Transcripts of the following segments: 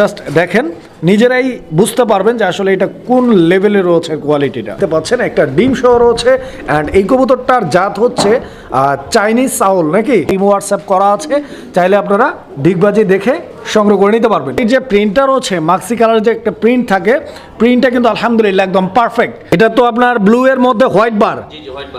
Just দেখেন, নিজেরাই বুঝতে পারবেন যে আসলে এটা কোন লেভেলে রয়েছে কোয়ালিটিটা দেখতে পাচ্ছেন, একটা ডিম সহ রয়েছে অ্যান্ড এই কবুতরটার জাত হচ্ছে চাইনিজ চাউল নাকি? হোয়াটসঅ্যাপ করা আছে, চাইলে আপনারা ডিগবাজি দেখে সংগ্রহ করে নিতে পারবেন। এই যে প্রিন্টটা রয়েছে মাক্সি কালারের যে একটা প্রিন্ট থাকে প্রিন্টটা কিন্তু আলহামদুলিল্লাহ একদম পারফেক্ট এটা তো আপনার ব্লু এর মধ্যে হোয়াইট বার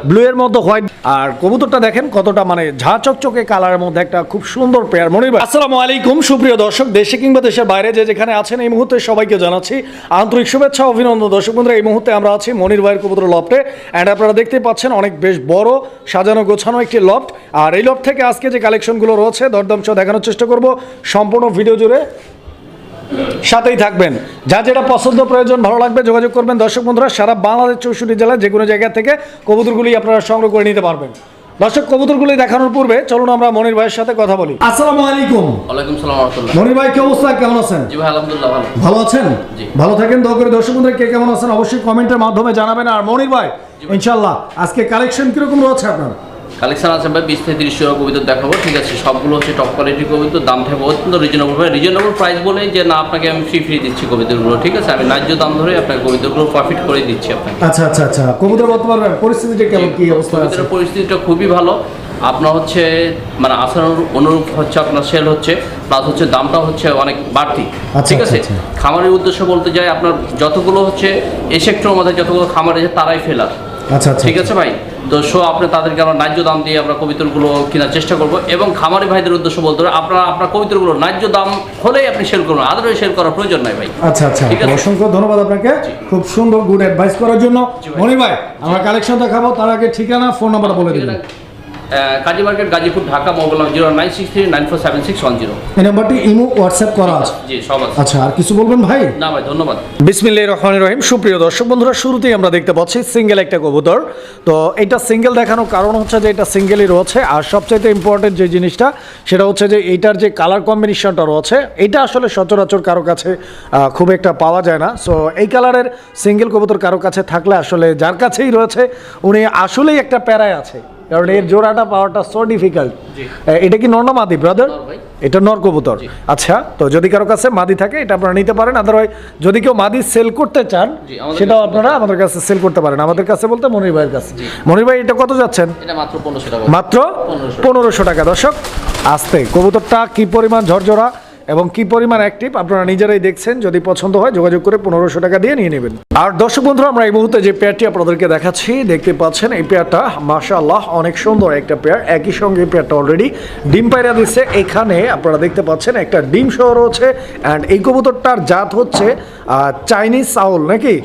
ব্লু এর মধ্যে হোয়াইট আর কবুতরটা দেখেন কতটা মানে ঝা চকচকে কালারের মধ্যে একটা খুব সুন্দর পেয়ার মনির ভাই। আসসালামু আলাইকুম সুপ্রিয় দর্শক দেশে কিংবা দেশের বাইরে যে যেখানে আছেন এই মুহূর্তে সবাইকে জানাচ্ছি আন্তরিক শুভেচ্ছা অভিনন্দন। দর্শক বন্ধুরা এই মুহূর্তে আমরা আছি মনির ভাইয়ের কবুতর লফটে অ্যান্ড আপনারা দেখতে পাচ্ছেন অনেক বেশ বড় সাজানো গোছানো একটি লফট আর এই লফট থেকে আজকে যে কালেকশনগুলো রয়েছে দরদাম সহ দেখানোর চেষ্টা করব। সম্পূর্ণ ভিডিও জুড়ে সাথেই থাকবেন। যা যেটা পছন্দ প্রয়োজন ভালো লাগবে যোগাযোগ করবেন। দর্শক বন্ধুরা সারা বাংলাদেশ চৌষট্টি জেলায় যে কোনো জায়গা থেকে কবুতরগুলি আপনারা সংগ্রহ করে নিতে পারবেন। দর্শক কবুতরগুলি দেখানোর পূর্বে চলুন আমরা মনির ভাইয়ের সাথে কথা বলি। আসসালামু আলাইকুম। ওয়ালাইকুম সালাম রহমতুল্লাহ। মনির ভাই কি অবস্থা? কেমন আছেন? জি ভাই আলহামদুলিল্লাহ ভালো। ভালো আছেন? জি। ভালো থাকেন? দয়া করে দর্শক বন্ধুরা কে কেমন আছেন? অবশ্যই কমেন্টের মাধ্যমে জানাবেন। আর মনির ভাই ইনশাল্লাহ আজকে কালেকশন কীরকম রয়েছে আপনার? কালেকশন আছে ভাই বিশ থেকে তিরিশ টাকা কবিতা দেখাবো ঠিক আছে? সবগুলো হচ্ছে টপ কোয়ালিটির কবিতা দাম থাকবে অত্যন্ত রিজনেবল ভাই। রিজনেবল প্রাইস বলে যে না আপনাকে আমি ফ্রি ফ্রি দিচ্ছি কবিতাগুলো ঠিক আছে? আমি ন্যায্য দাম ধরে আপনাকে কবিতাগুলো প্রফিট করে দিচ্ছি আপনাকে। আচ্ছা আচ্ছা আচ্ছা। কবুতর বর্তমান পরিস্থিতিটা কেমন? কি অবস্থা আছে? কবিতার পরিস্থিতিটা খুবই ভালো। আপনার হচ্ছে মানে আসার অনুরূপ হচ্ছে আপনার সেল হচ্ছে প্লাস হচ্ছে দামটা হচ্ছে অনেক বাড়তি আচ্ছা, ঠিক আছে? আচ্ছা, আচ্ছা। খামারের উদ্দেশ্য বলতে যাই আপনার যতগুলো হচ্ছে এই সেক্টরের মধ্যে যতগুলো খামার আছে তারাই ফেলার আচ্ছা আচ্ছা। ঠিক আছে ভাই? তো সো আপনি তাদেরকে আমরা ন্যায্য দাম দিয়ে আমরা কবিতরগুলো কেনার চেষ্টা করব। এবং খামারি ভাইদের উদ্দেশ্য বলতে হবে আপনারা আপনার কবিতরগুলো ন্যায্য দাম হলেই আপনি সেল করুন আদারওয়াইজ সেল করার প্রয়োজন নাই ভাই। আচ্ছা আচ্ছা ঠিক আছে। অসংখ্য ধন্যবাদ আপনাকে। খুব সুন্দর গুড অ্যাডভাইস করার জন্য। মনি ভাই। আমরা কালেকশন দেখাবো তার আগে ঠিকানা ফোন নাম্বার বলে আহ, Kazi market Gazipur Dhaka mobile zero nine six three nine four seven six one zero এই নাম্বারটি ইমো হোয়াটসঅ্যাপ করা আছে? জি সব আছে। আচ্ছা আর কিছু বলবেন ভাই? না ভাই ধন্যবাদ। বিসমিল্লাহির রহমানির রহিম। সুপ্রিয় দর্শক বন্ধুরা শুরুতেই আমরা দেখতে পাচ্ছি সিঙ্গেল একটা কবুতর। তো এটা সিঙ্গেল দেখানোর কারণ হচ্ছে যে এটা সিঙ্গেলই রয়েছে। আর সবচাইতে ইম্পর্টেন্ট যে জিনিসটা সেটা হচ্ছে যে এইটার যে কালার কম্বিনেশনটা রয়েছে এটা আসলে সচরাচর কারও কাছে খুব একটা পাওয়া যায় না। সো এই কালারের সিঙ্গেল কবুতর কারও কাছে থাকলে আসলে যার কাছেই রয়েছে উনি আসলেই একটা প্যারায় আছে। কারণ এর জোড়াটা পাওয়াটা সো ডিফিকাল্ট এটা কি নর না মাদি ব্রাদার এটা নর কবুতর। আচ্ছা তো যদি কারও কাছে মাদি থাকে এটা আপনারা নিতে পারেন। আদারওয়াইজ যদি কেউ মাদি সেল করতে চান সেটাও আপনারা আমাদের কাছে সেল করতে পারেন। আমাদের কাছে বলতে মনির ভাইয়ের কাছে। মনির ভাই এটা কত যাচ্ছেন? এটা মাত্র পনেরোশো টাকা। মাত্র 1500 পনেরোশো টাকা। দর্শক আসতে কবুতরটা কি পরিমাণ ঝরঝরা? এবং কি পরিমাণ অ্যাক্টিভ আপনারা নিজেরাই দেখছেন, যদি পছন্দ হয় যোগাযোগ করে পনেরোশো টাকা দিয়ে নিয়ে নেবেন। আর দর্শক বন্ধুরা, আমরা এই মুহূর্তে যে পেয়ারটি আপনাদেরকে দেখাচ্ছি, দেখতে পাচ্ছেন এই পেয়ারটা, মাশাআল্লাহ, অনেক সুন্দর একটা পেয়ার। একই সঙ্গে এই পেয়ারটা অলরেডি ডিম পায়রা দিচ্ছে এখানে আপনারা দেখতে পাচ্ছেন একটা ডিম সহ রয়েছে অ্যান্ড এই কবুতরটার জাত হচ্ছে চাইনিজ সাউল নাকি?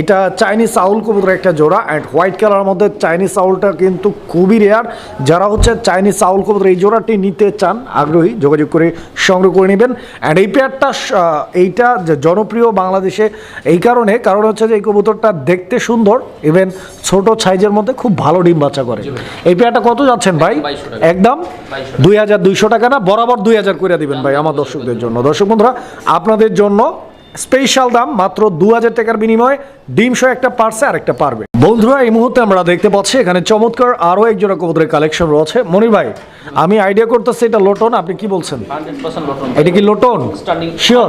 এটা চাইনিজ সাউল কবুতর একটা জোড়া অ্যান্ড হোয়াইট কালার মধ্যে চাইনিজ সাউলটা কিন্তু খুবই রেয়ার যারা হচ্ছে চাইনিজ সাউল কবুতর এই জোড়াটি নিতে চান, আগ্রহী, যোগাযোগ করে সংগ্রহ করে নেবেন। অ্যান্ড এই পেয়ারটা এইটা জনপ্রিয় বাংলাদেশে এই কারণে কারণ হচ্ছে যে এই কবুতরটা দেখতে সুন্দর ইভেন ছোট সাইজের মধ্যে খুব ভালো ডিম বাচ্চা করে। এই পেয়ারটা কত যাচ্ছেন ভাই? একদম দুই হাজার দুইশো টাকা না বরাবর দুই হাজার করে দিবেন ভাই আমার দর্শকদের জন্য। দর্শক বন্ধুরা আপনাদের জন্য স্পেশাল দাম মাত্র দু হাজার টাকার বিনিময়ে ডিম সহ একটা পারছে আর একটা পারবে। বন্ধুরা এই মুহূর্তে আমরা দেখতে পাচ্ছি এখানে চমৎকার আরও এক জোড়া কবুতরের কালেকশন রয়েছে। মনির ভাই আমি আইডিয়া করতেছি এটা লোটন আপনি কি বলছেন? এটা কি লোটন? শিওর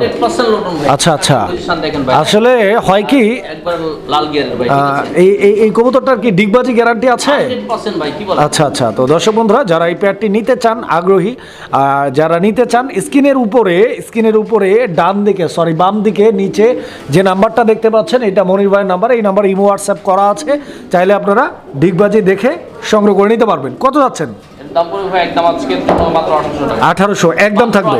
লটন আচ্ছা, আচ্ছা। আসলে হয় কি এই এই- এই কবুতরটার কি ডিগবাজি গ্যারান্টি আছে? হান্ড্রেড পার্সেন্ট ভাই কি বলেন? আচ্ছা আচ্ছা। তো দর্শক বন্ধুরা যারা এই পেয়ারটি নিতে চান আগ্রহী আর যারা নিতে চান স্ক্রিনের উপরে স্ক্রিনের উপরে ডান দিকে সরি বাম দিকে নিচে যে নাম্বারটা দেখতে পাচ্ছেন এটা মনির ভাইয়ের নাম্বার এই নাম্বার ইমো হোয়াটসঅ্যাপ করা আছে। চাইলে আপনারা ডিগবাজি দেখে সংগ্রহ করে নিতে পারবেন। কত যাচ্ছেন? আঠারোশো একদম থাকবে।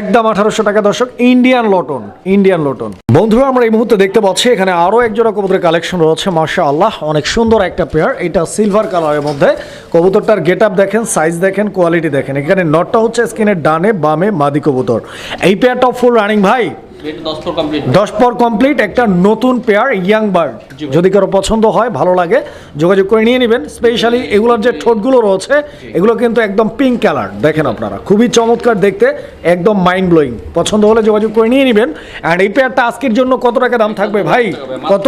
একদম আঠারোশো টাকা দর্শক ইন্ডিয়ান লটন ইন্ডিয়ান লটন বন্ধুরা আমরা এই মুহূর্তে দেখতে পাচ্ছি এখানে আরও এক জোড়া কবুতরের কালেকশন রয়েছে মাশা আল্লাহ অনেক সুন্দর একটা পেয়ার এটা সিলভার কালারের মধ্যে। কবুতরটার গেট আপ দেখেন সাইজ দেখেন কোয়ালিটি দেখেন। এখানে নটটা হচ্ছে স্কিনের ডানে বামে মাদি কবুতর। এই পেয়ারটাও ফুল রানিং ভাই। দশ পর কমপ্লিট একটা নতুন পেয়ার ইয়াং বার্ড যদি কারও পছন্দ হয় ভালো লাগে যোগাযোগ করে নিয়ে নেবেন। স্পেশালি এগুলোর যে ঠোঁটগুলো রয়েছে এগুলো কিন্তু একদম পিঙ্ক কালার দেখেন আপনারা। খুবই চমৎকার দেখতে একদম মাইন্ড ব্লোয়িং পছন্দ হলে যোগাযোগ করে নিয়ে নেবেন। অ্যান্ড এই পেয়ারটা আজকের জন্য কত টাকা দাম থাকবে ভাই? কত?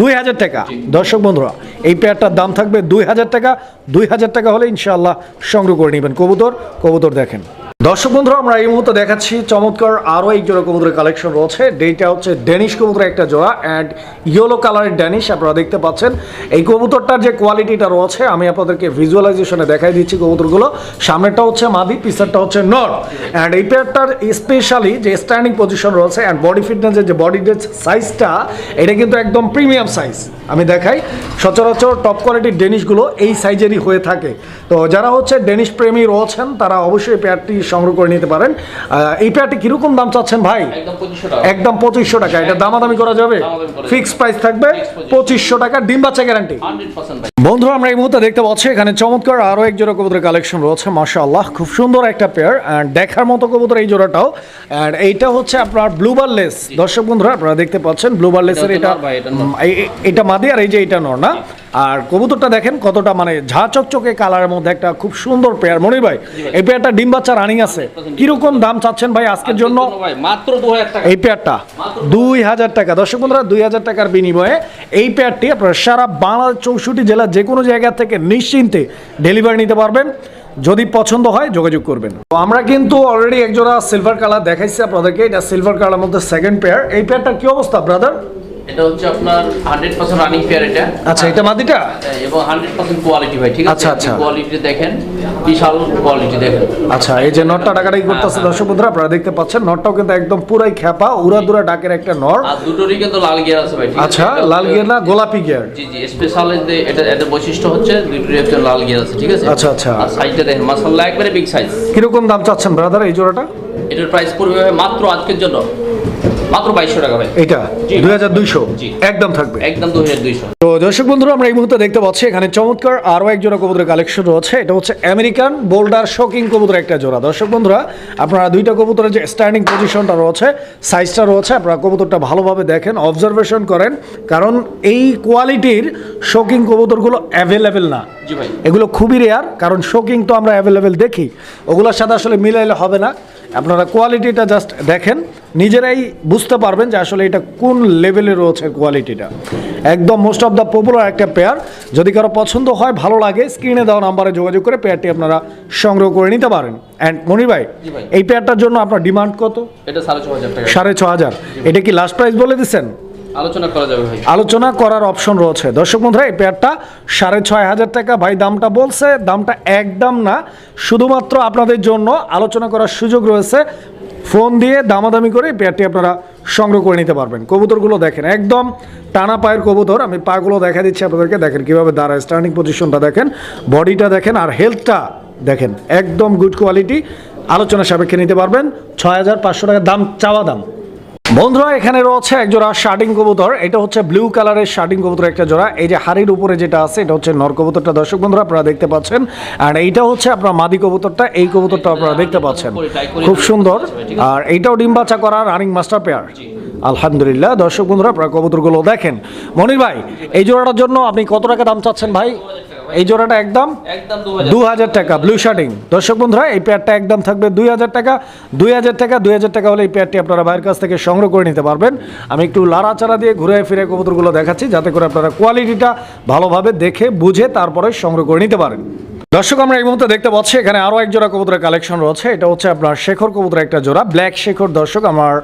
দুই হাজার টাকা। দর্শক বন্ধুরা এই পেয়ারটার দাম থাকবে দুই হাজার টাকা। দুই হাজার টাকা হলে ইনশাআল্লাহ সংগ্রহ করে নেবেন। কবুতর কবুতর দেখেন। দর্শক বন্ধুরা, আমরা এই মুহূর্তে দেখাচ্ছি চমৎকার আরও এক জোড়া কবুতরের কালেকশন রয়েছে। যেটা হচ্ছে ডেনিশ কবুতরের একটা জোড়া অ্যান্ড ইয়েলো কালারের ড্যানিশ আপনারা দেখতে পাচ্ছেন। এই কবুতরটার যে কোয়ালিটিটা রয়েছে, আমি আপনাদেরকে ভিজুয়ালাইজেশনে দেখাই দিচ্ছি কবুতরগুলো। সামনেরটা হচ্ছে মাদি পিছারটা হচ্ছে নর। অ্যান্ড এই পেয়ারটার স্পেশালি যে স্ট্যান্ডিং পজিশন রয়েছে অ্যান্ড বডি ফিটনেসের যে বডি সাইজটা এটা কিন্তু একদম প্রিমিয়াম সাইজ আমি দেখাই, সচরাচর টপ কোয়ালিটির ডেনিশগুলো এই সাইজেরই হয়ে থাকে। তো যারা হচ্ছে ডেনিশ প্রেমী রয়েছেন, তারা অবশ্যই পেয়ারটি সংগ্রহ করে নিতে পারেন। এই পেয়ারটি কীরকম দাম চাচ্ছেন ভাই? একদম পঁচিশশো টাকা। এটা দামাদামি করা যাবে। ফিক্স প্রাইস থাকবে পঁচিশশো। টাকা। ডিম বাচ্চা গ্যারান্টি বন্ধুরা আমরা এই মুহূর্তে দেখতে পাচ্ছি এখানে চমৎকার আরও এক জোড়া কবুতরের কালেকশন রয়েছে মাশাআল্লাহ। খুব সুন্দর একটা পেয়ার অ্যান্ড দেখার মতো কবুতর এই জোড়াটাও। অ্যান্ড এইটা হচ্ছে আপনার ব্লুবার লেস দর্শক বন্ধুরা আপনারা দেখতে পাচ্ছেন ব্লুবার লেসের এটা এটা মাদি আর এই যে এটা নর না? আর কবুতরটা দেখেন কতটা মানে ঝা চকচকে কালারের মধ্যে একটা খুব সুন্দর পেয়ার মনির ভাই এই পেয়ারটা ডিম বাচ্চা রানিং আছে। কীরকম দাম চাচ্ছেন ভাই আজকের জন্য? মাত্র হাজার টাকা। এই পেয়ারটা দুই হাজার টাকা। দর্শক বন্ধুরা দুই হাজার টাকার বিনিময়ে এই পেয়ারটি আপনারা সারা বাংলার চৌষট্টি জেলার যে কোনো জায়গা থেকে নিশ্চিন্তে ডেলিভারি নিতে পারবেন। যদি পছন্দ হয় যোগাযোগ করবেন। তো আমরা কিন্তু অলরেডি একজোড়া সিলভার কালার দেখাইছি আপনাদেরকে। এটা সিলভার কালার মধ্যে সেকেন্ড পেয়ার এই পেয়ারটার কি অবস্থা ব্রাদার এটা হচ্ছে আপনার হান্ড্রেড পার্সেন্ট রানিং পেয়ার এটা। আচ্ছা এটা মাদিটা? এবং হান্ড্রেড পার্সেন্ট কোয়ালিটি ভাই ঠিক আছে? আচ্ছা, আচ্ছা। কোয়ালিটি দেখেন বিশাল কোয়ালিটি দেখেন। আচ্ছা এই যে নটটা ডাকাটাই করতেছে হ্যাঁ, দর্শক বন্ধুরা আপনারা দেখতে পাচ্ছেন নটটাও কিন্তু একদম পুরাই খ্যাপা উড়াদুরা ডাকের একটা নর আর দুটোরই কিন্তু লাল গিয়ার আছে ভাই? আচ্ছা লাল গিয়ার না গোলাপি গিয়ার জি জি স্পেশাল এটা এটা বৈশিষ্ট্য হচ্ছে দুটোরই হচ্ছে লাল গিয়ার আছে ঠিক আছে? আচ্ছা, আচ্ছা। আর সাইজটা দেখেন মাসাল্লাহ একবারে বিগ সাইজ কীরকম দাম চাচ্ছেন ব্রাদার এই জোড়াটা? এটার প্রাইস পড়বে মাত্র আজকের জন্য। মাত্র বাইশশো টাকা ভাই। এটা জি। দুই হাজার দুইশো। জি। একদম থাকবে। একদম দু হাজার দুইশো। তো দর্শক বন্ধুরা আমরা এই মুহূর্তে দেখতে পাচ্ছি এখানে চমৎকার আরও এক জোড়া কবুতরের কালেকশন রয়েছে। এটা হচ্ছে আমেরিকান বোল্ডার শকিং কবুতর একটা জোড়া। দর্শক বন্ধুরা আপনারা দুইটা কবুতরের যে স্ট্যান্ডিং পজিশনটা রয়েছে সাইজটা রয়েছে আপনারা কবুতরটা ভালোভাবে দেখেন অবজারভেশন করেন। কারণ এই কোয়ালিটির শকিং কবুতরগুলো অ্যাভেলেবেল না। এগুলো খুবই রেয়ার কারণ শোকিং তো আমরা অ্যাভেলেবেল দেখি। ওগুলোর সাথে আসলে মিলাইলে হবে না। আপনারা কোয়ালিটিটা জাস্ট দেখেন নিজেরাই বুঝতে পারবেন যে আসলে এটা কোন লেভেলে রয়েছে কোয়ালিটিটা একদম মোস্ট অফ দ্য পপুলার একটা পেয়ার যদি কারও পছন্দ হয় ভালো লাগে স্ক্রিনে দেওয়া নাম্বারে যোগাযোগ করে পেয়ারটি আপনারা সংগ্রহ করে নিতে পারেন। অ্যান্ড মনির ভাই এই পেয়ারটার জন্য আপনার ডিমান্ড কত? এটা সাড়ে ছ হাজার সাড়ে ছ হাজার। এটা কি লাস্ট প্রাইস বলে দিচ্ছেন? আলোচনা করার অপশন রয়েছে। দর্শক বন্ধুরা, এই পেয়ারটা সাড়ে ছয় হাজার টাকা। ভাই, দামটা বলছে, দামটা একদম না, শুধুমাত্র আপনাদের জন্য আলোচনা করার সুযোগ রয়েছে। ফোন দিয়ে দামাদামি করে পেয়ারটি আপনারা সংগ্রহ করে নিতে পারবেন। কবুতরগুলো দেখেন, একদম টানা পায়ের কবুতর। আমি পাগুলো দেখা দিচ্ছি আপনাদেরকে। দেখেন কীভাবে দাঁড়ায় স্ট্যান্ডিং পজিশনটা দেখেন বডিটা দেখেন, আর হেলথটা দেখেন, একদম গুড কোয়ালিটি আলোচনা সাপেক্ষে নিতে পারবেন, ছয় হাজার পাঁচশো টাকা দাম, চাওয়া দাম। বন্ধুরা, এখানে রয়েছে এক জোড়া শার্টিং কবুতর। এটা হচ্ছে ব্লু কালারের শার্টিং কবুতর একটা জোড়া। এই যে হাড়ির উপরে যেটা আছে, এটা হচ্ছে নর কবুতরটা। দর্শক বন্ধুরা, আপনারা দেখতে পাচ্ছেন। আর এইটা হচ্ছে আপনার মাদি কবুতরটা। এই কবুতরটা আপনারা দেখতে পাচ্ছেন। খুব সুন্দর। আর এইটাও ডিম বাচ্চা করা রানিং মাস্টার পেয়ার আলহামদুলিল্লাহ। দর্শক বন্ধুরা, আপনারা কবুতরগুলো দেখেন। মনির ভাই, এই জোড়াটার জন্য আপনি কত টাকা দাম চাচ্ছেন ভাই? এই জোড়াটা একদম একদম দু হাজার দু হাজার টাকা ব্লু শার্টিং দর্শক বন্ধুরা এই পেয়ারটা একদম থাকবে দুই হাজার টাকা। দুই হাজার টাকা দুই হাজার টাকা হলে এই পেয়ারটি আপনারা ভাইয়ের কাছ থেকে সংগ্রহ করে নিতে পারবেন। আমি একটু লাড়াচাড়া দিয়ে ঘুরে ফিরে কবুতরগুলো দেখাচ্ছি যাতে করে আপনারা কোয়ালিটিটা ভালোভাবে দেখে বুঝে তারপরে সংগ্রহ করে নিতে পারেন। দর্শক, আমরা এই মুহূর্তে দেখতে পাচ্ছি, এখানে আরও এক জোড়া কবুতরের কালেকশন রয়েছে। এটা হচ্ছে আপনার শেখর কবুতরের একটা জোড়া ব্ল্যাক শেখর। দর্শক, আমার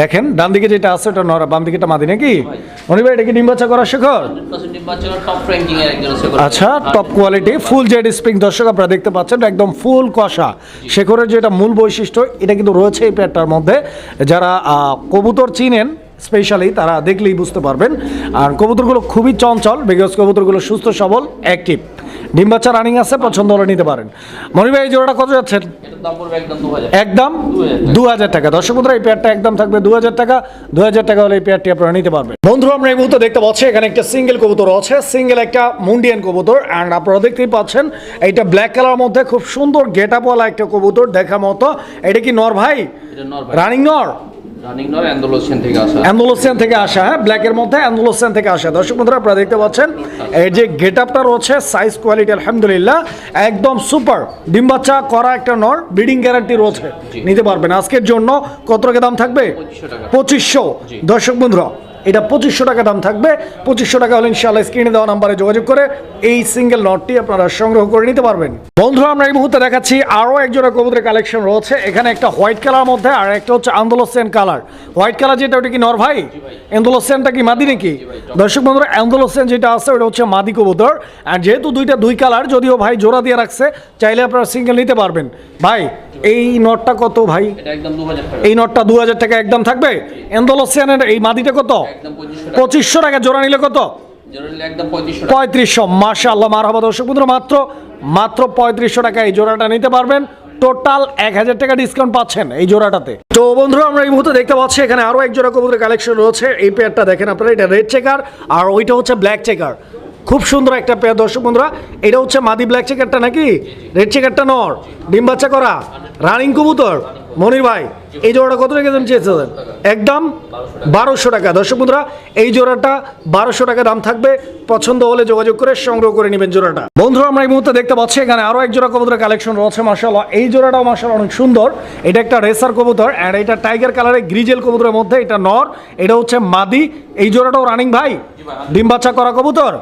দেখেন, ডান দিকে যেটা আছে, ওটা নরা বাম দিকেটা মাদি নাকি? মনি ভাই, এটা কি ডিম বাচ্চা করা শেখর? আচ্ছা টপ কোয়ালিটি ফুল জেড স্প্রিং দর্শক, আপনারা দেখতে পাচ্ছেন একদম ফুল কষা। শেখরের যেটা মূল বৈশিষ্ট্য, এটা কিন্তু রয়েছে এই পেয়ারটার মধ্যে। যারা কবুতর চিনেন স্পেশালি তারা দেখলেই বুঝতে পারবেন। আর কবুতরগুলো খুবই চঞ্চল বিকজ কবুতরগুলো সুস্থ, সবল অ্যাক্টিভ ডিম বাচ্চা রানিং আছে পছন্দ হলে নিতে পারেন। মনি ভাই এই জোড়াটা কত যাচ্ছেন একদম দু হাজার। টাকা। দর্শক বন্ধুরা এই পেয়ারটা একদম থাকবে দু হাজার টাকা। দু হাজার টাকা হলে এই পেয়ারটি আপনারা নিতে পারবেন। বন্ধুরা আমরা এই মুহূর্তে দেখতে পাচ্ছি এখানে একটা সিঙ্গেল কবুতর আছে। সিঙ্গেল একটা মুন্ডিয়ান কবুতর। অ্যান্ড আপনারা দেখতেই পাচ্ছেন এইটা ব্ল্যাক কালার মধ্যে খুব সুন্দর গেট আপওয়ালা একটা কবুতর দেখা মতো। এটা কি নর ভাই? রানিং নর? অ্যান্ডোলোসিয়ান থেকে আসা। হ্যাঁ ব্ল্যাকের মধ্যে অ্যান্ডোলোসিয়ান থেকে আসা। দর্শক বন্ধুরা আপনারা দেখতে পাচ্ছেন এই যে গেট আপটা রয়েছে সাইজ কোয়ালিটি আলহামদুলিল্লাহ একদম সুপার ডিম বাচ্চা করা একটা নর ব্রিডিং গ্যারান্টি রয়েছে। নিতে পারবেন। আজকের জন্য কত টাকা দাম থাকবে? পঁচিশশো দর্শক বন্ধুরা এটা পঁচিশশো টাকা দাম থাকবে। পঁচিশশো টাকা হলে ইনশাল্লাহ স্ক্রিনে দেওয়া নাম্বারে যোগাযোগ করে এই সিঙ্গেল নটটি আপনারা সংগ্রহ করে নিতে পারবেন। বন্ধুরা, আমরা এই মুহূর্তে দেখাচ্ছি আরও একজোড়া কবুতরের কালেকশন রয়েছে। এখানে একটা হোয়াইট কালার মধ্যে আর একটা হচ্ছে আন্দোলসেন কালার। হোয়াইট কালার যেটা, ওটা কি নর ভাই? এন্দোলসেনটা কি মাদি নাকি? দর্শক বন্ধুরা অ্যান্ডোলোসেন যেটা আছে, ওটা হচ্ছে মাদি কবুতর। আর যেহেতু দুইটা দুই কালার, যদিও ভাই জোড়া দিয়ে রাখছে, চাইলে আপনারা সিঙ্গেল নিতে পারবেন। ভাই এই নটটা কত ভাই? এই নটটা দু হাজার টাকা একদম থাকবে? এন্দোলসেনের এই মাদিটা কত? পঁচিশশো টাকা। জোড়া নিলে কত? পঁয়ত্রিশশো মার্শাল আল্লাহ মারহাবা দর্শক বন্ধুরা মাত্র মাত্র পঁয়ত্রিশশো টাকা এই জোড়াটা নিতে পারবেন। টোটাল এক হাজার টাকা ডিসকাউন্ট পাচ্ছেন এই জোড়াটাতে। তো বন্ধুরা আমরা এই মুহূর্তে দেখতে পাচ্ছি এখানে আরও এক জোড়া কবুতরের কালেকশন রয়েছে। এই পেয়ারটা দেখেন আপনারা এটা রেড চেকার আর ওইটা হচ্ছে ব্ল্যাক চেকার খুব সুন্দর একটা পেয়ার দর্শক বন্ধুরা। এটা হচ্ছে মাদি ব্ল্যাক চেকারটা নাকি? রেড চেকারটা নর। ডিম বাচ্চা করা। রানিং কবুতর। মনির ভাই, এই জোড়াটা কত টাকা দাম চেয়েছিলেন? একদম বারোশো টাকা। দর্শক বন্ধুরা, এই জোড়াটা বারোশো টাকা দাম থাকবে। পছন্দ হলে যোগাযোগ করে সংগ্রহ করে নেবেন জোড়াটা। বন্ধুরা, আমরা এই মুহূর্তে দেখতে পাচ্ছি, এখানে আরও এক জোড়া কবুতরের কালেকশন রয়েছে মাসাল্লাহ এই জোড়াটাও মাসাল্লাহ অনেক সুন্দর। এটা একটা রেসার কবুতর অ্যান্ড এটা টাইগার কালারের গ্রিজেল কবুতরের মধ্যে এটা নর। এটা হচ্ছে মাদি। এই জোড়াটাও রানিং ভাই। ডিম বাচ্চা করা কবুতর?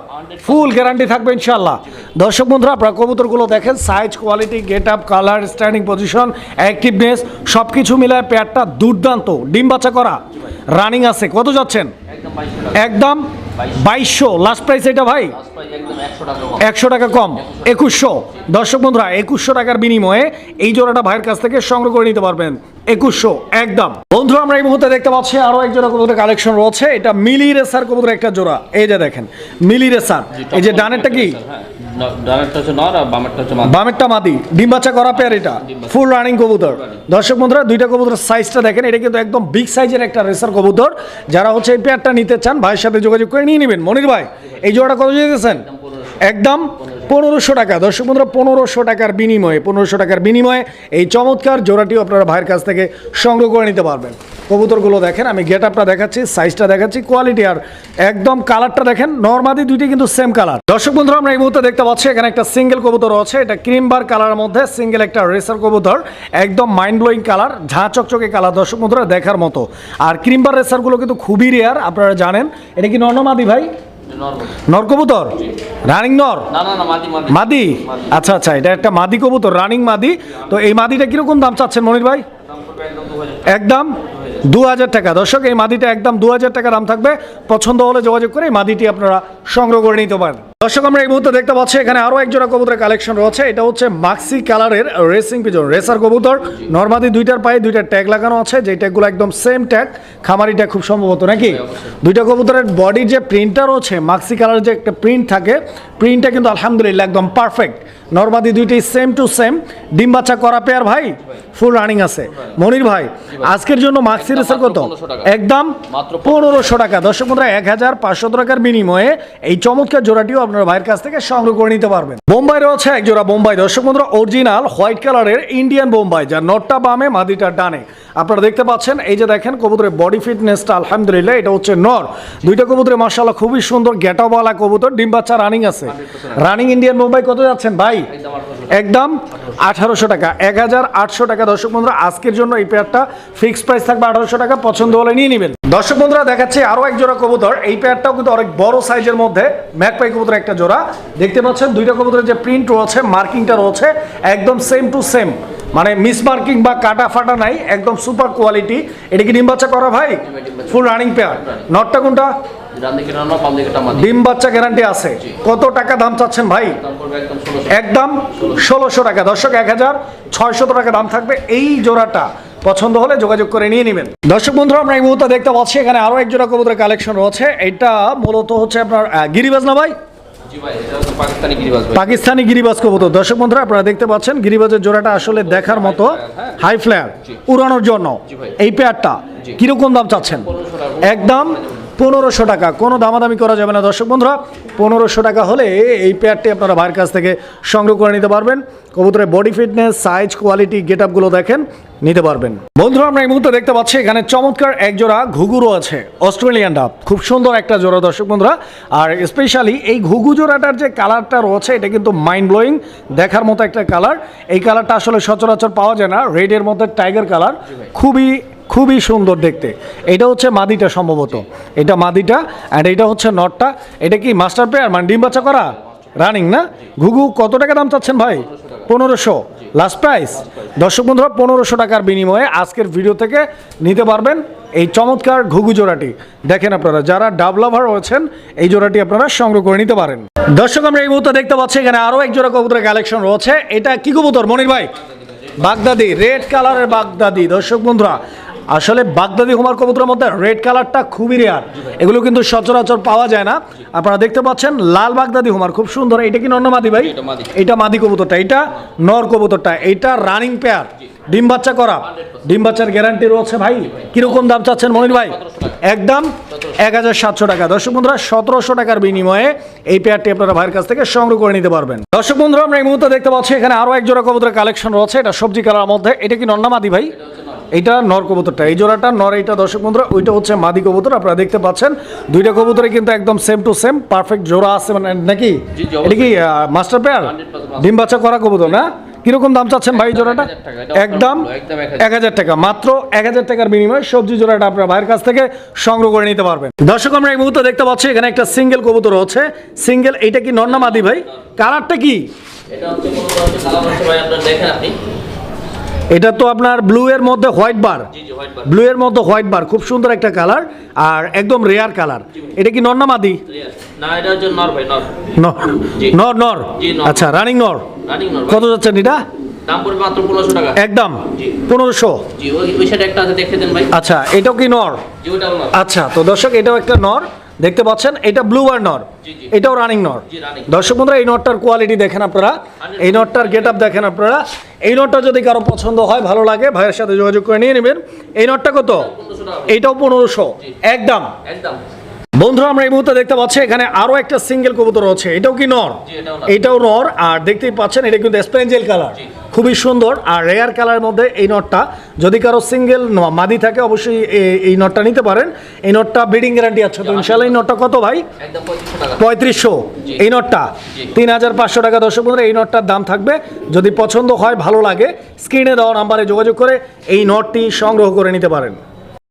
ফুল গ্যারান্টি থাকবে ইনশাল্লাহ দর্শক বন্ধুরা আপনারা কবুতরগুলো দেখেন size quality get up colour standing position activeness সব কিছু মিলায় পেয়ারটা দুর্দান্ত। ডিম বাচ্চা করা। রানিং আছে। কত যাচ্ছেন? একদম বাইশশো লাস্ট প্রাইস এটা ভাই? একশো টাকা কম। একুশশো। দর্শক বন্ধুরা একুশশো টাকার বিনিময়ে এই জোড়াটা ভাইয়ের কাছ থেকে সংগ্রহ করে নিতে পারবেন। একুশশো একদম। বন্ধুরা আমরা এই মুহূর্তে দেখতে পাচ্ছি আরও এক জোড়া কবুতরের কালেকশন রয়েছে। এটা মিলি রেসার কবুতরের একটা জোড়া। এই যে দেখেন মিলি রেসার। এই যে ডানেরটা কি? হ্যাঁ। বামেরটা মাদি। ডিম বাচ্চা করা পেয়ার এটা। ফুল রানিং কবুতর। দর্শক বন্ধুরা দুইটা কবুতরের সাইজটা দেখেন। এটা কিন্তু একদম বিগ সাইজের একটা রেসার কবুতর। যারা হচ্ছে এই পেয়ারটা নিতে চান ভাইয়ের সাথে যোগাযোগ করে নিয়ে নেবেন। মনির ভাই এই জোড়াটা কত দিয়েছেন? একদম পনেরোশো টাকা। দর্শক বন্ধুরা, পনেরোশো টাকার বিনিময়ে, পনেরোশো টাকার বিনিময়ে এই চমৎকার জোড়াটিও আপনারা ভাইয়ের কাছ থেকে সংগ্রহ করে নিতে পারবেন। কবুতরগুলো দেখেন, আমি গেট আপটা দেখাচ্ছি সাইজটা দেখাচ্ছি কোয়ালিটি আর একদম কালারটা দেখেন নর্মাদি দুইটি কিন্তু সেম কালার দর্শক বন্ধুরা, আমরা এই মুহূর্তে দেখতে পাচ্ছি, এখানে একটা সিঙ্গেল কবুতর আছে, এটা ক্রিম বার কালারের মধ্যে সিঙ্গেল একটা রেসার কবুতর, একদম মাইন্ড ব্লোয়িং কালার ঝাঁ চকচকে কালার দর্শক বন্ধুরা, দেখার মতো। আর ক্রিম বার রেসারগুলো কিন্তু খুবই রেয়ার আপনারা জানেন, এটা কি নর্নমাদি ভাই? নর কবুতর? রানিং নর? মাদি আচ্ছা আচ্ছা এটা একটা মাদি কবুতর রানিং মাদি। তো এই মাদিটা কীরকম দাম চাচ্ছেন মনির ভাই? একদম দু হাজার টাকা। দর্শক এই মাদিটা একদম দু হাজার টাকা দাম থাকবে। পছন্দ হলে যোগাযোগ করে এই মাদিটি আপনারা সংগ্রহ করে নিতে পারেন। দর্শক আমরা এই মুহূর্তে দেখতে পাচ্ছি এখানে আরও এক জোড়া কবুতরের কালেকশন রয়েছে। এটা হচ্ছে মাক্সি কালারের রেসিং পিজন রেসার কবুতর। নর্মাদি দুইটার পায়ে দুইটা ট্যাগ লাগানো আছে যে ট্যাগগুলো একদম সেম ট্যাগ খামারিটা খুব সম্ভবত নাকি? দুইটা কবুতরের বডির যে প্রিন্টটা রয়েছে মাক্সি কালারের যে একটা প্রিন্ট থাকে প্রিন্টটা কিন্তু আলহামদুলিল্লাহ একদম পারফেক্ট নর্মাদি দুইটাই সেম টু সেম ডিম বাচ্চা করা পেয়ার ভাই ফুল রানিং আছে। মনির ভাই আজকের জন্য মাক্সি রেসার কত মাত্র 1500 টাকা। একদম পনেরোশো টাকা। দর্শক বন্ধুরা এক হাজার পাঁচশো টাকার বিনিময়ে এই চমৎকার জোড়াটিও আপনার ভাইয়ের কাছ থেকে সংগ্রহ করে নিতে পারবেন। বোম্বাই রয়েছে এক জোড়া বোম্বাই। দর্শক বন্ধুরা অরিজিনাল হোয়াইট কালারের ইন্ডিয়ান বোম্বাই, যার নটটা বামে মাদিটা ডানে। আপনারা দেখতে পাচ্ছেন, এই যে দেখেন, কবুতরের বডি ফিটনেসটা আলহামদুলিল্লাহ, এটা হচ্ছে নর। দুইটা কবুতরের মার্শাল্লাহ খুবই সুন্দর গেটাওয়ালা কবুতর, ডিম বাচ্চা রানিং আছে। রানিং ইন্ডিয়ান বোম্বাই কত যাচ্ছেন ভাই? একদম আঠারোশো টাকা, এক হাজার আটশো টাকা। দর্শক বন্ধুরা, আজকের জন্য এই পেয়ারটা ফিক্সড প্রাইস থাকবে আঠারোশো টাকা, পছন্দ হলে নিয়ে নেবেন। দর্শক বন্ধুরা দেখাচ্ছি আরও এক জোড়া কবুতর। এই পেয়ারটাও কিন্তু অনেক বড় সাইজের মধ্যে ম্যাকপাই কবুতর একটা জোড়া। দেখতে পাচ্ছেন দুইটা কবুতরের যে প্রিন্ট রয়েছে মার্কিংটা রয়েছে একদম সেম টু সেম মানে মিস মার্কিং বা কাটা ফাটা নাই একদম সুপার কোয়ালিটি এটা কি ডিম বাচ্চা করা ভাই? ফুল রানিং পেয়ার নটটা কোনটা? ডিম বাচ্চা গ্যারান্টি আছে। কত টাকা দাম চাচ্ছেন ভাই? একদম ষোলোশো। টাকা। দর্শক এক হাজার ছয়শত টাকা দাম থাকবে এই জোড়াটা। পছন্দ হলে যোগাযোগ করে নিয়ে নেবেন। দর্শক বন্ধুরা আমরা এই মুহূর্তে দেখতে পাচ্ছি এখানে আরও এক জোড়া কবুতরের কালেকশন রয়েছে। এটা মূলত হচ্ছে আপনার গিরিবাজ না ভাই? পাকিস্তানি গিরিবাজ কবুতর। দর্শক বন্ধুরা আপনারা দেখতে পাচ্ছেন গিরিবাজের জোড়াটা আসলে দেখার মতো হাই ফ্লেয়ার উড়ানোর জন্য। এই পেয়ারটা কীরকম দাম চাচ্ছেন? একদম পনেরোশো টাকা। কোনো দামাদামি করা যাবে না দর্শক বন্ধুরা। পনেরোশো টাকা হলে এই পেয়ারটি আপনারা ভাইয়ের কাছ থেকে সংগ্রহ করে নিতে পারবেন। কবুতরের body fitness size quality get আপগুলো দেখেন, নিতে পারবেন। বন্ধুরা, আমরা এই মুহূর্তে দেখতে পাচ্ছি, এখানে চমৎকার এক জোড়া ঘুঘুরও আছে, অস্ট্রেলিয়ান ডাব। খুব সুন্দর একটা জোড়া দর্শক বন্ধুরা। আর স্পেশালি এই ঘুঘু জোড়াটার যে কালারটা রয়েছে, এটা কিন্তু মাইন্ড ব্লোয়িং দেখার মতো একটা কালার এই কালারটা আসলে সচরাচর পাওয়া যায় না রেডের মধ্যে টাইগার কালার খুবই খুবই সুন্দর দেখতে। এটা হচ্ছে মাদিটা সম্ভবত। এটা মাদিটা অ্যান্ড এটা হচ্ছে নটটা। এটা কি মাস্টার পেয়ার? মানে ডিম বাচ্চা করা? রানিং না? ঘুঘু, কত টাকা দাম চাচ্ছেন ভাই? পনেরোশো। লাস্ট প্রাইস দর্শক বন্ধুরা, পনেরোশো টাকার বিনিময়ে আজকের ভিডিও থেকে নিতে পারবেন এই চমৎকার ঘুঘু জোড়াটি। দেখেন আপনারা, যারা ডাব লাভার রয়েছেন, এই জোড়াটি আপনারা সংগ্রহ করে নিতে পারেন। দর্শক, আমরা এই মুহূর্তে দেখতে পাচ্ছি, এখানে আরও এক জোড়া কবুতরের কালেকশন রয়েছে। এটা কি কবুতর? মনির ভাই। বাগদাদি রেড কালারের বাগদাদি। দর্শক বন্ধুরা আসলে বাগদাদি হুমার কবুতরের মধ্যে রেড কালারটা খুবই রেয়ার এগুলো কিন্তু সচরাচর পাওয়া যায় না। আপনারা দেখতে পাচ্ছেন লাল বাগদাদি হুমার খুব সুন্দর। এটা কি নন্ন মাদি ভাই? এটা মাদি। কবুতরটা এটা নর কবুতরটা। এটা রানিং পেয়ার ডিম বাচ্চা করা। ডিম বাচ্চার গ্যারান্টি রয়েছে ভাই। কীরকম দাম চাচ্ছেন মনির ভাই? একদম এক হাজার সাতশো টাকা। দর্শক বন্ধুরা সতেরোশো টাকার বিনিময়ে এই পেয়ারটি আপনারা ভাইয়ের কাছ থেকে সংগ্রহ করে নিতে পারবেন। দর্শক বন্ধুরা আমরা এই মুহূর্তে দেখতে পাচ্ছি এখানে আরও এক জোড়া কবুতরের কালেকশন রয়েছে। এটা সবজি কালার মধ্যে। এটা কি নন্না মাদি ভাই? এটা নর কবুতরটা। এই জোড়াটা নর এইটা দর্শক বন্ধুরা ওইটা হচ্ছে মাদি কবুতর আপনারা দেখতে পাচ্ছেন। দুইটা কবুতরে কিন্তু একদম সেম টু সেম পারফেক্ট জোড়া আছে মানে নাকি? এটা কি মাস্টার পেয়ার 100% ডিম বাচ্চা করা কবুতর না? কীরকম দাম চাচ্ছেন ভাই জোড়াটা? 1000 টাকা, এটা একদম offer মূল্য, একদম 1000 এক হাজার টাকা। মাত্র এক হাজার টাকার বিনিময়ে সবজি জোড়াটা আপনার ভাইয়ের কাছ থেকে সংগ্রহ করে নিতে পারবেন। দর্শক আমরা এই মুহূর্তে দেখতে পাচ্ছি এখানে একটা সিঙ্গেল কবুতর হচ্ছে। সিঙ্গেল এইটা কি নন্না মাদি ভাই? কালারটা কি? এটা হচ্ছে ভাই দেখেন আপনি। এটা তো আপনার ব্লু এর মধ্যে হোয়াইট বার ব্লু এর মধ্যে হোয়াইট বার খুব সুন্দর একটা কালার আর একদম রেয়ার কালার এটা কি মাদি? না এটা হচ্ছে নর ভাই নর। নর। নর নর? নর। আচ্ছা রানিং নর। কত যাচ্ছেন এটা? একদম। পনেরোশো। আচ্ছা এটাও কি নর? নর। আচ্ছা তো দর্শক এটাও একটা নর। দেখতে পাচ্ছেন এটা ব্লু বার নর। এটাও রানিং নর। দর্শক বন্ধুরা এই নটটার কোয়ালিটি দেখেন আপনারা। এই নটটার গেট আপ দেখেন আপনারা। এই নটটা যদি কারও পছন্দ হয় ভালো লাগে ভাইয়ের সাথে যোগাযোগ করে নিয়ে নেবেন। এই নটটা কত? এইটাও পনেরোশো একদম। বন্ধুরা আমরা এই মুহূর্তে দেখতে পাচ্ছি এখানে আরও একটা সিঙ্গেল কবুতর আছে এটাও কি নর এটাও নর। আর দেখতেই পাচ্ছেন এটা কিন্তু স্পেঞ্জেল কালার। খুবই সুন্দর আর রেয়ার কালারের মধ্যে এই নটটা যদি কারও সিঙ্গেল মাদি থাকে অবশ্যই এই নটটা নিতে পারেন। এই নটটা ব্রিডিং গ্যারান্টি আছে। তো ইনশাল্লাহ এই নটটা কত ভাই? পঁয়ত্রিশশো। এই নটটা তিন হাজার পাঁচশো টাকা। দশ পনেরো এই নটটার দাম থাকবে। যদি পছন্দ হয় ভালো লাগে স্ক্রিনে দেওয়া নাম্বারে যোগাযোগ করে এই নটটি সংগ্রহ করে নিতে পারেন।